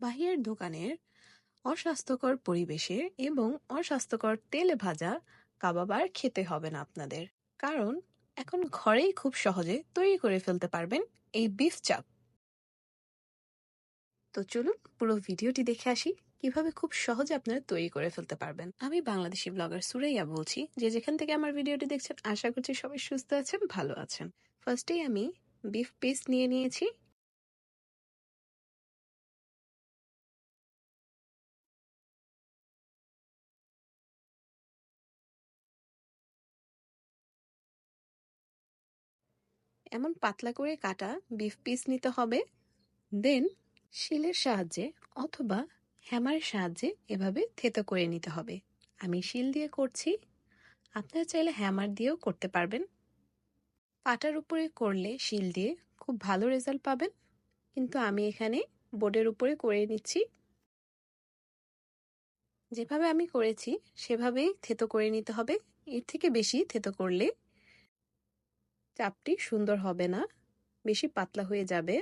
বাহিরের দোকানের অস্বাস্থ্যকর পরিবেশে এবং অস্বাস্থ্যকর তেলে ভাজা কাবাব আর খেতে হবে না আপনাদের। কারণ এখন ঘরেই খুব সহজে তৈরি করে ফেলতে পারবেন এই বিফ চাপ তো চলুন পুরো ভিডিওটি দেখে আসি, কীভাবে খুব সহজে আপনারা তৈরি করে ফেলতে পারবেন। আমি বাংলাদেশি ব্লগার সুরাইয়া বলছি, যে যেখান থেকে আমার ভিডিওটি দেখছেন, আশা করছি সবাই সুস্থ আছেন, ভালো আছেন। ফার্স্টেই আমি বিফ পিস নিয়ে নিয়েছি এমন পাতলা করে কাটা বিফ পিস নিতে হবে। দেন শিলের সাহায্যে অথবা হ্যামারের সাহায্যে এভাবে থেতো করে নিতে হবে। আমি শিল দিয়ে করছি। আপনারা চাইলে হ্যামার দিয়েও করতে পারবেন। পাটার উপরে করলে শিল দিয়ে খুব ভালো রেজাল্ট পাবেন। কিন্তু আমি এখানে বোর্ডের উপরে করে নিচ্ছি। যেভাবে আমি করেছি, সেভাবেই থেতো করে নিতে হবে। এর থেকে বেশি থেতো করলে চাপটি সুন্দর হবে না, বেশি পাতলা হয়ে যাবে।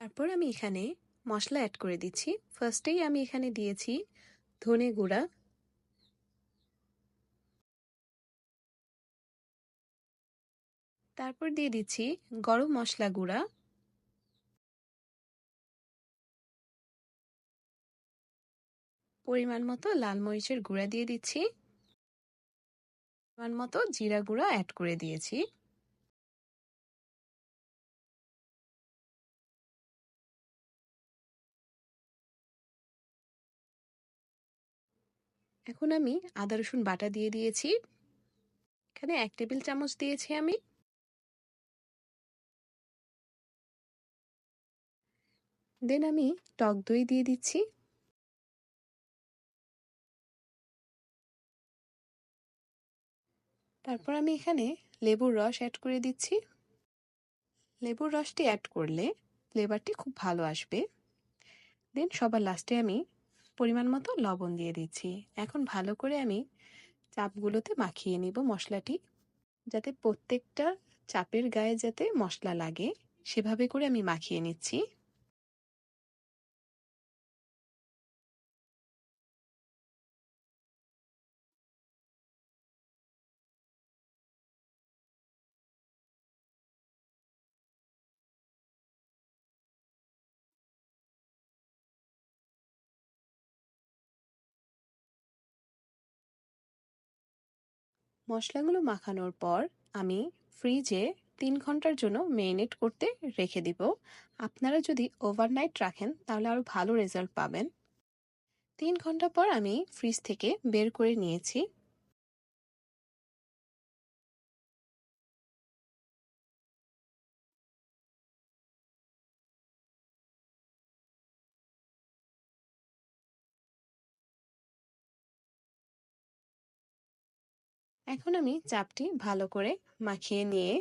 তারপর আমি এখানে মশলা অ্যাড করে দিচ্ছি। ফার্স্টেই আমি এখানে দিয়েছি ধনে গুঁড়া। তারপর দিয়ে দিচ্ছি গরম মশলা গুঁড়া। পরিমাণ মতো লাল মরিচের গুঁড়া দিয়ে দিচ্ছি। পরিমাণ মতো জিরা গুঁড়া অ্যাড করে দিয়েছি। এখন আমি আদা, রসুন বাটা দিয়ে দিয়েছি। এখানে এক টেবিল চামচ দিয়েছি আমি। দেন আমি টক দই দিয়ে দিচ্ছি। তারপর আমি এখানে লেবুর রস অ্যাড করে দিচ্ছি। লেবুর রসটি অ্যাড করলে ফ্লেভারটি খুব ভালো আসবে। দেন সবার লাস্টে আমি পরিমাণ মতো লবণ দিয়ে দিচ্ছি। এখন ভালো করে আমি চাপগুলোতে মাখিয়ে নিব মশলাটি, যাতে প্রত্যেকটা চাপের গায়ে যাতে মশলা লাগে, সেভাবে করে আমি মাখিয়ে নিচ্ছি। মশলাগুলো মাখানোর পর আমি ফ্রিজে তিন ঘণ্টার জন্য মেরিনেট করতে রেখে দিব। আপনারা যদি ওভারনাইট রাখেন, তাহলে আরও ভালো রেজাল্ট পাবেন। তিন ঘণ্টা পর আমি ফ্রিজ থেকে বের করে নিয়েছি। এখন আমি চাপটি ভালো করে মাখিয়ে নিয়ে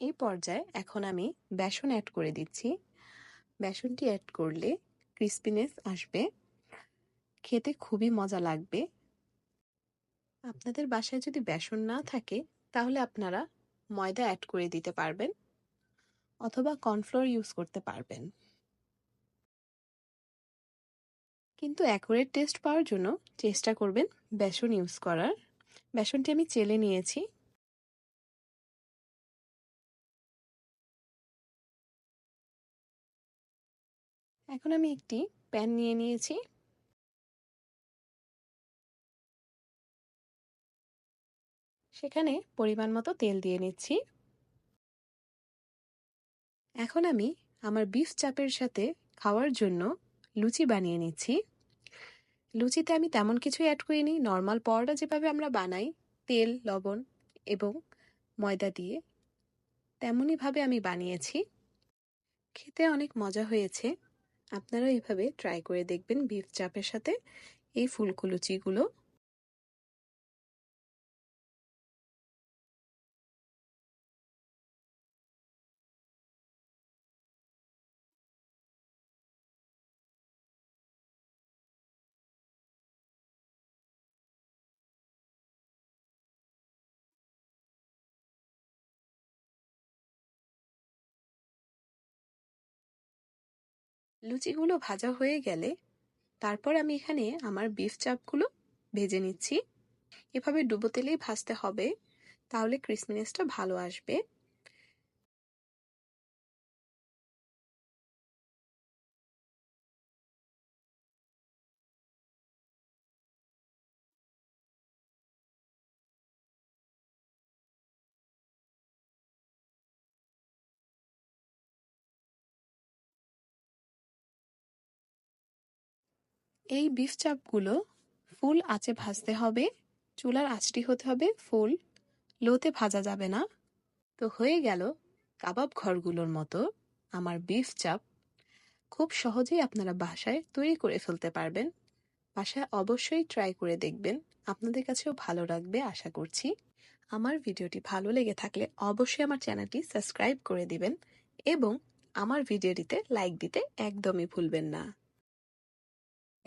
এই পর্যায়ে এখন আমি বেসন অ্যাড করে দিচ্ছি। বেসনটি অ্যাড করলে ক্রিস্পিনেস আসবে। খেতে খুবই মজা লাগবে। আপনাদের বাসায় যদি বেসন না থাকে, তাহলে আপনারা ময়দা অ্যাড করে দিতে পারবেন, অথবা কর্নফ্লোর ইউজ করতে পারবেন। কিন্তু অ্যাকুরেট টেস্ট পাওয়ার জন্য চেষ্টা করবেন বেসন ইউজ করার। বেসনটি আমি চেলে নিয়েছি। এখন আমি একটি প্যান নিয়ে নিয়েছি। সেখানে পরিমাণ মতো তেল দিয়ে নিচ্ছি। এখন আমি আমার বিফ চাপের সাথে খাওয়ার জন্য লুচি বানিয়ে নিচ্ছি। লুচিতে আমি তেমন কিছুই অ্যাড করিনি। নর্মাল পরোটা যেভাবে আমরা বানাই, তেল, লবণ এবং ময়দা দিয়ে তেমনইভাবে আমি বানিয়েছি। খেতে অনেক মজা হয়েছে। আপনারা এইভাবে ট্রাই করে দেখবেন বিফ চাপের সাথে। এই ফুলকো লুচিগুলো লুচিগুলো ভাজা হয়ে গেলে তারপর আমি এখানে আমার বিফ চাপগুলো ভেজে নিচ্ছি। এভাবে ডুবো তেলেই ভাজতে হবে, তাহলে ক্রিসমিনেসটা ভালো আসবে। এই বিফ চাপগুলো ফুল আঁচে ভাজতে হবে, চুলার আঁচটি হতে হবে ফুল, লোতে ভাজা যাবে না। তো হয়ে গেল কাবাব ঘরগুলোর মতো আমার বিফ চাপ। খুব সহজেই আপনারা বাসায় তৈরি করে ফেলতে পারবেন। বাসায় অবশ্যই ট্রাই করে দেখবেন। আপনাদের কাছেও ভালো লাগবে আশা করছি। আমার ভিডিওটি ভালো লেগে থাকলে অবশ্যই আমার চ্যানেলটি সাবস্ক্রাইব করে দিবেন এবং আমার ভিডিওটিতে লাইক দিতে একদমই ভুলবেন না।